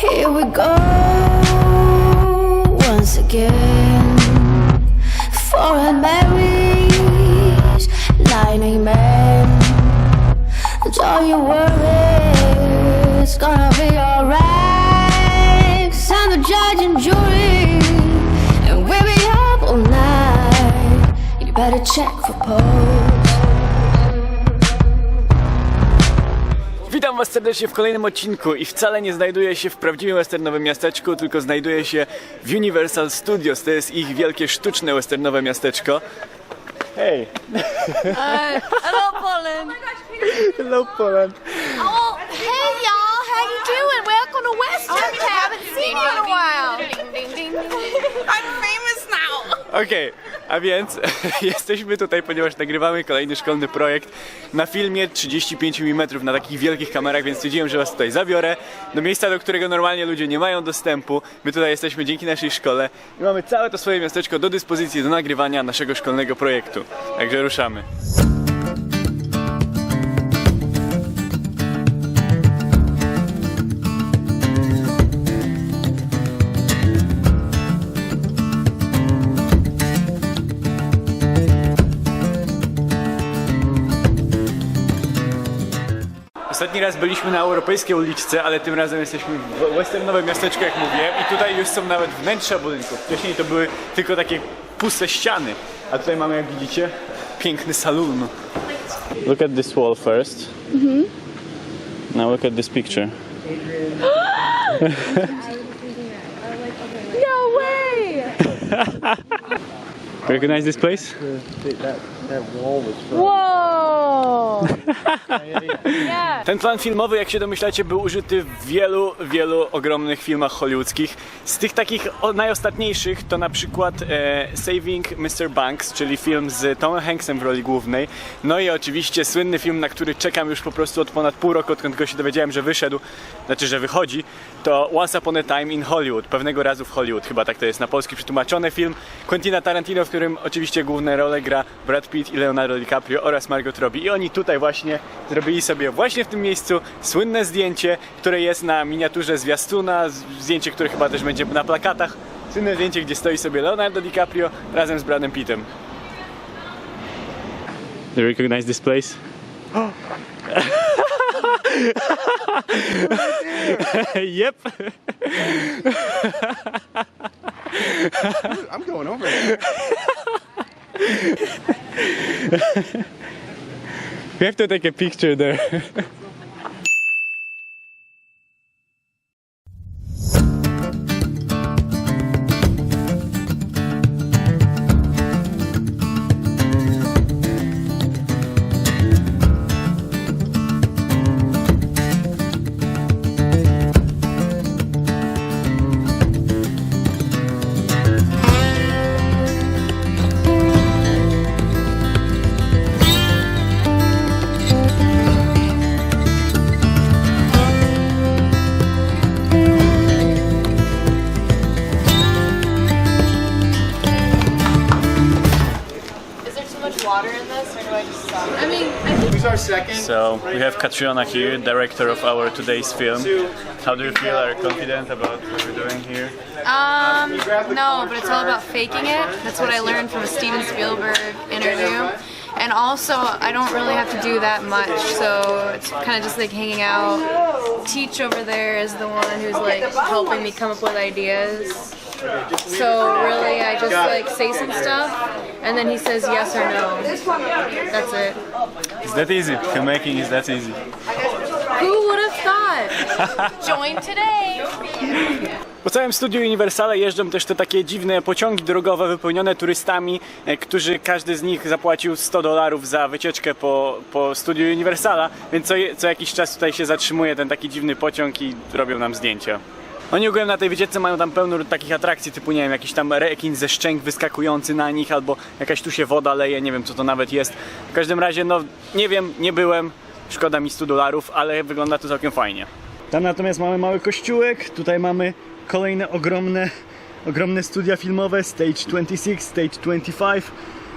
Here we go once again. Foreign berries, lightning men. Don't you worry, it's gonna be alright. Cause I'm the judge and jury, and we'll be up all night. You better check for pose. Witam Was serdecznie w kolejnym odcinku i wcale nie znajduję się w prawdziwym westernowym miasteczku, tylko znajduję się w Universal Studios. To jest ich wielkie sztuczne westernowe miasteczko. Hej! Hello, Poland. Hello Poland! Oh, hey, y'all. How you doing? Welcome to Western Town. Haven't seen you in a while. I'm famous now. Okej, a więc jesteśmy tutaj, ponieważ nagrywamy kolejny szkolny projekt na filmie 35 mm na takich wielkich kamerach, więc stwierdziłem, że Was tutaj zabiorę do miejsca, do którego normalnie ludzie nie mają dostępu. My tutaj jesteśmy dzięki naszej szkole i mamy całe to swoje miasteczko do dyspozycji do nagrywania naszego szkolnego projektu. Także ruszamy. Ostatni raz byliśmy na europejskiej uliczce, ale tym razem jesteśmy w westernowym miasteczku, jak mówiłem, i tutaj już są nawet wnętrza budynków. Wcześniej to były tylko takie puste ściany, a tutaj mamy, jak widzicie, piękny salon. Look at this wall first. Now look at this picture. No way. Recognize this place? That, wall was from. Yeah. Ten plan filmowy, jak się domyślacie, był użyty w wielu, wielu ogromnych filmach hollywoodzkich. Z tych takich o, najostatniejszych to na przykład e, Saving Mr. Banks, czyli film z Tomem Hanksem w roli głównej. No i oczywiście słynny film, na który czekam już po prostu od ponad pół roku, odkąd go się dowiedziałem, że wyszedł, znaczy, że wychodzi, to Once Upon a Time in Hollywood, pewnego razu w Hollywood, chyba tak to jest na polski przetłumaczony film Quentina Tarantino, w którym oczywiście główne role gra Brad Pitt i Leonardo DiCaprio oraz Margot Robbie. I oni tutaj właśnie zrobili sobie właśnie w tym miejscu słynne zdjęcie, które jest na miniaturze zwiastuna, zdjęcie, które chyba też będzie na plakatach. Słynne zdjęcie, gdzie stoi sobie Leonardo DiCaprio razem z Bradem Pittem. Do you recognize this place? yep. I'm going over there. We have to take a picture there. So we have Katriona here, director of our today's film. How do you feel? Are you confident about what we're doing here? Um, no, but it's all about faking it. That's what I learned from a Steven Spielberg interview. And also, I don't really have to do that much, so it's kind of just like hanging out. Teach over there is the one who's like helping me come up with ideas. So really, I just like say some stuff, and then he says yes or no. That's it. It's that easy. Filmmaking is that easy. Who would have thought? Join today. Po całym studiu Universale jeżdżą też te takie dziwne pociągi drogowe wypełnione turystami, e, którzy każdy z nich zapłacił 100 dolarów za wycieczkę po, po studiu Universala, więc co, co jakiś czas tutaj się zatrzymuje ten taki dziwny pociąg i robią nam zdjęcia. Oni ogółem na tej wycieczce mają tam pełno takich atrakcji, typu nie wiem, jakiś tam rekin ze szczęk wyskakujący na nich, albo jakaś tu się woda leje, nie wiem co to nawet jest. W każdym razie, no nie wiem, nie byłem, szkoda mi 100 dolarów, ale wygląda to całkiem fajnie. Tam natomiast mamy mały kościółek, tutaj mamy kolejne ogromne, ogromne studia filmowe, Stage 26, Stage 25.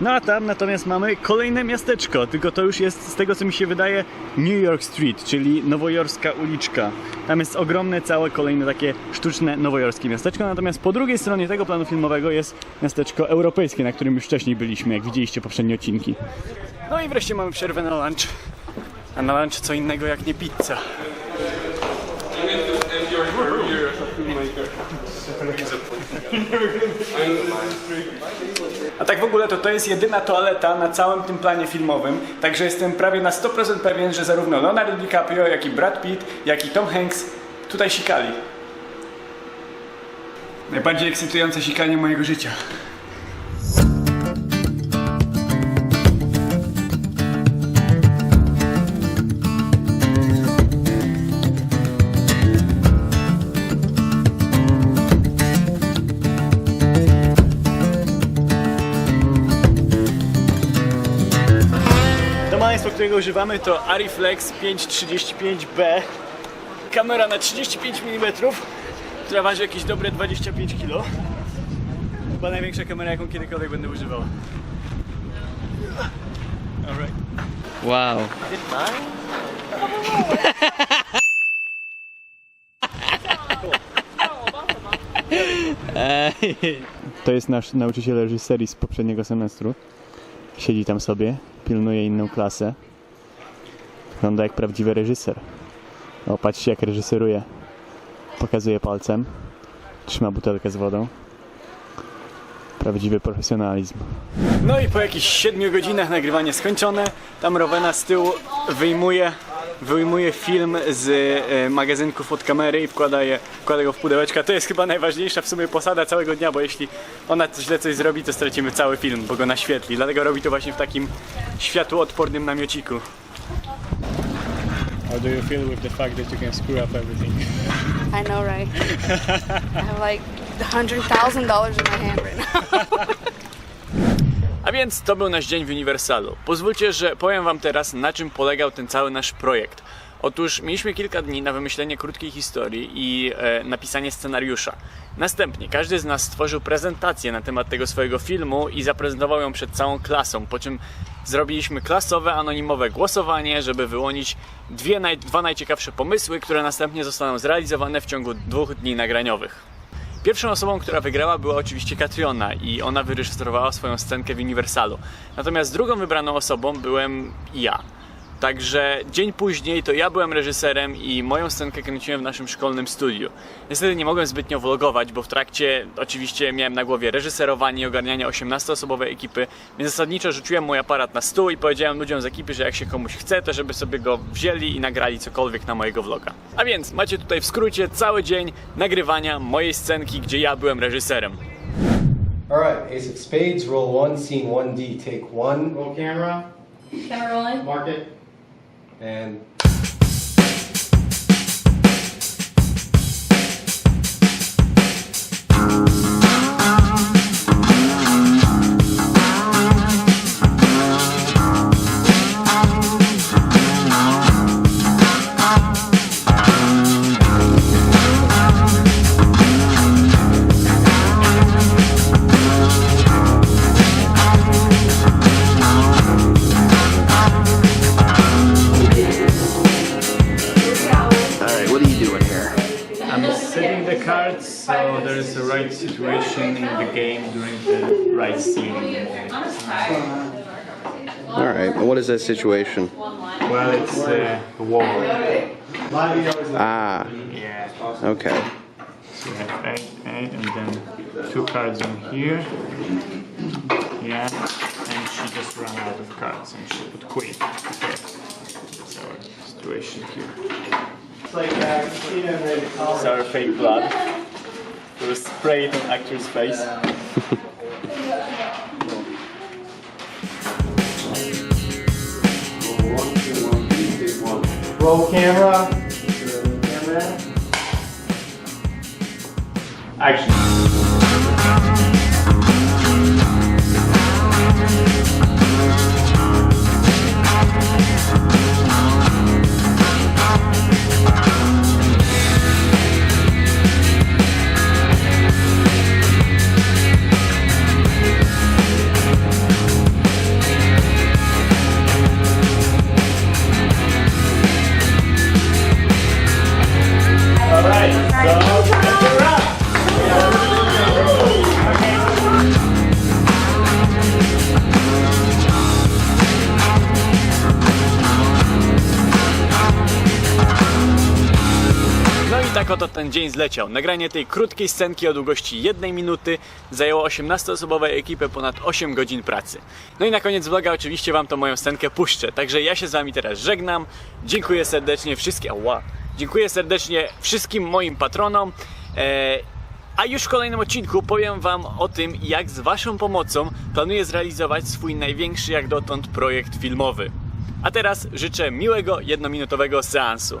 No a tam natomiast mamy kolejne miasteczko, tylko to już jest z tego co mi się wydaje New York Street, czyli nowojorska uliczka. Tam jest ogromne, całe kolejne takie sztuczne nowojorskie miasteczko, natomiast po drugiej stronie tego planu filmowego jest miasteczko europejskie, na którym już wcześniej byliśmy, jak widzieliście poprzednie odcinki. No i wreszcie mamy przerwę na lunch. A na lunch co innego jak nie pizza. A tak w ogóle to to jest jedyna toaleta na całym tym planie filmowym, także jestem prawie na 100% pewien, że zarówno Leonardo DiCaprio, jak i Brad Pitt, jak i Tom Hanks tutaj sikali. Najbardziej ekscytujące sikanie mojego życia. To maleństwo, którego używamy to Ariflex 535B. Kamera na 35 mm, która waży jakieś dobre 25 kg. Chyba największa kamera, jaką kiedykolwiek będę używał. Alright. Wow. To jest nasz nauczyciel reżyserii z poprzedniego semestru. Siedzi tam sobie, pilnuje inną klasę. Wygląda jak prawdziwy reżyser. O, patrzcie jak reżyseruje. Pokazuje palcem. Trzyma butelkę z wodą. Prawdziwy profesjonalizm. No i po jakichś 7 godzinach nagrywanie skończone. Tam Rowena z tyłu wyjmuje, wyjmuje film z e, magazynków od kamery i wkłada, je, wkłada go w pudełeczka. To jest chyba najważniejsza w sumie posada całego dnia, bo jeśli ona źle coś zrobi, to stracimy cały film, bo go naświetli. Dlatego robi to właśnie w takim światłoodpornym namiociku. How do you feel with the fact that you can screw up everything? I know, right? I have like a hundred thousand dollars in my hand right now. Więc to był nasz dzień w Universalu. Pozwólcie, że powiem Wam teraz, na czym polegał ten cały nasz projekt. Otóż mieliśmy kilka dni na wymyślenie krótkiej historii i e, napisanie scenariusza. Następnie każdy z nas stworzył prezentację na temat tego swojego filmu i zaprezentował ją przed całą klasą, po czym zrobiliśmy klasowe, anonimowe głosowanie, żeby wyłonić dwie naj, dwa najciekawsze pomysły, które następnie zostaną zrealizowane w ciągu dwóch dni nagraniowych. Pierwszą osobą, która wygrała była oczywiście Katriona i ona wyreżyserowała swoją scenkę w Universalu. Natomiast drugą wybraną osobą byłem ja. Także dzień później to ja byłem reżyserem i moją scenkę kręciłem w naszym szkolnym studiu. Niestety nie mogłem zbytnio vlogować, bo w trakcie oczywiście miałem na głowie reżyserowanie i ogarnianie 18-osobowej ekipy, więc zasadniczo rzuciłem mój aparat na stół i powiedziałem ludziom z ekipy, że jak się komuś chce, to żeby sobie go wzięli i nagrali cokolwiek na mojego vloga. A więc macie tutaj w skrócie cały dzień nagrywania mojej scenki, gdzie ja byłem reżyserem. All right, Ace of Spades, roll one, scene 1D, take one, Roll camera. Camera rolling. Mark it. And the right scene. Alright, and what is that situation? Well, it's uh, a wall. Ah, Yeah. okay. So you have A, A, and then two cards in here. Yeah. And she just ran out of cards and she put queen. Okay. That's our situation here. It's like uh, Christina It's our fake blood. It was sprayed on actor's face. Roll camera. Action. Ten dzień zleciał. Nagranie tej krótkiej scenki o długości jednej minuty zajęło 18-osobowej ekipę ponad 8 godzin pracy. No i na koniec vloga oczywiście Wam tą moją scenkę puszczę. Także ja się z Wami teraz żegnam. Dziękuję serdecznie wszystkim. Ała. Dziękuję serdecznie wszystkim moim patronom. E, a już w kolejnym odcinku powiem Wam o tym, jak z Waszą pomocą planuję zrealizować swój największy jak dotąd projekt filmowy. A teraz życzę miłego, jednominutowego seansu.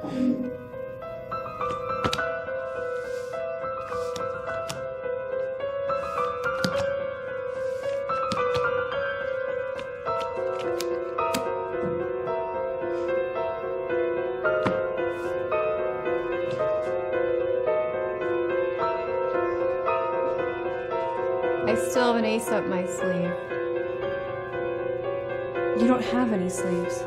I still have an ace up my sleeve. You don't have any sleeves.